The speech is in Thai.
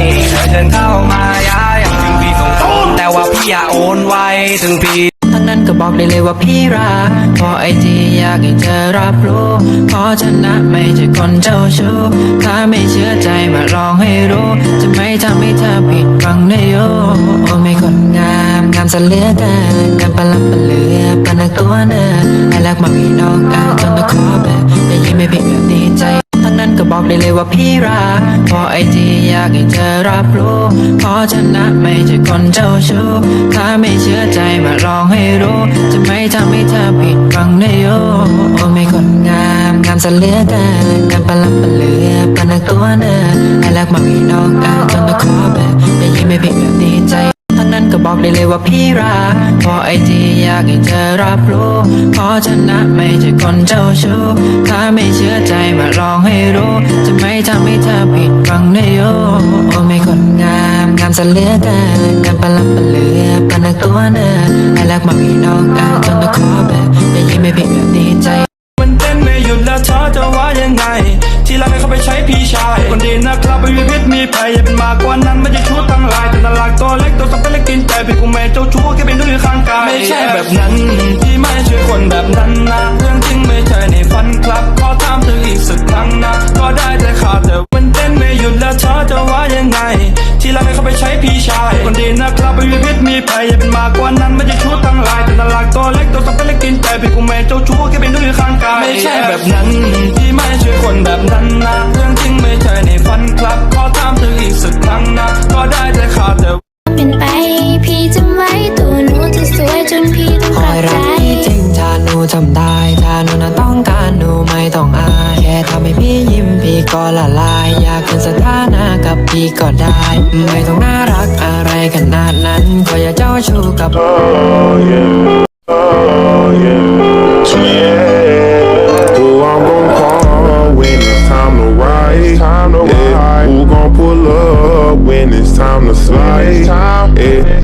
นีเธอเดินเข้ามาย้ายถึงพี่ส่งโอนแต่ว่าพี่อย่าโอนไวถึงพี่ทั้นั้นก็บอกได้เลยว่าพี่รักพอไอที่อยากให้เธอรับรู้เพราะฉันะไม่ใช่คนเจ้าชู้ถ้าไม่เชื่อใจมาลองให้รู้ จะไม่ทำให้เธอผิดหวังนะโยโอ้ไม่คนงามงามสเหลือเกินกามปลับปะเลือปนตัวเนื้อ เลยว่าพี่รักพราะไอจีอยากให้เธอรับรู้เพราะฉันนะไม่ใช่คนเจ้าชู้ถ้าไม่เชื่อใจมาลองให้รู้ จะไม่ทำให้เธอผิดหวังนะโยโอ้ไม่คนงามงามซะเลือเกินงามปะลับปะเหลือปนักตัวเนินไอ้รักมามีน้องอายจนมาขอแบบแต่ยิ้มไม่ผิดแบบดีใจทั้งนั้นก็บอกได้เลยว่าพี่รักพราะไอจีากให้เธอรับรู้ เพราะฉันนะไม่ใช่คนเจ้าชู้ ถ้าไม่เชื่อใจมาลองให้รู้ จะไม่ทำให้เธอผิดหวังนะโยโอ้ไม่คนงามงามซะเลือกินงามประลับประเหลือปะนักตัวเนินไอ้รักมามีน้องอายจนมาขอแบบแต่ยิ้มไม่ผิดแบบดีใจมันเต้นไม่หยุดแล้วเธอจะว่ายังไง ที่รักให้เขาไปใช้พี่ชายคนดีนะครับไม่มีพิษมีภัยอย่าเป็นมากกว่านั้นไม่ใช่ชู้ทั้งหลายแต่ตลาดตัวเล็กตัวสับเป็นเล็กกินใจเป็นกูแม่เจ้าชู้แค่างกายไม่ใช่แบบนั้นพี่ไม่ใช่คนแบบนั้นนะเรื่องจริงไม่ใช่ในฝันครับขอถามเธออีกสักครั้งนะก็ได้แต่ขาดแต่มันเต้นไม่หยุดแล้วเธอจะว่ายังไง ที่รักให้เขาไปใช้พี่ชายคนดีนะครับไม่มีพิษมีภัยอย่าเป็นมากกว่านั้นไม่ใช่ชู้ทั้งหลายแต่ตลาดตัวเล็กตัวสับเป็นเล็กกินใจเป็นกูแม่เจ้าชู้แค่เป็นด้วยข้างกายไม่ใช่แบบนั้นพี่ไม่ใช่คนแบบนั้น ให้พี่ยิ้มพี่ก็ละลาย อยากเป็นสถานะกับพี่ก็ได้ ไม่ต้องน่ารักอะไรขนาดนั้น ก็อย่าเจ้าชู้กับ Oh yeah, oh yeah, yeah.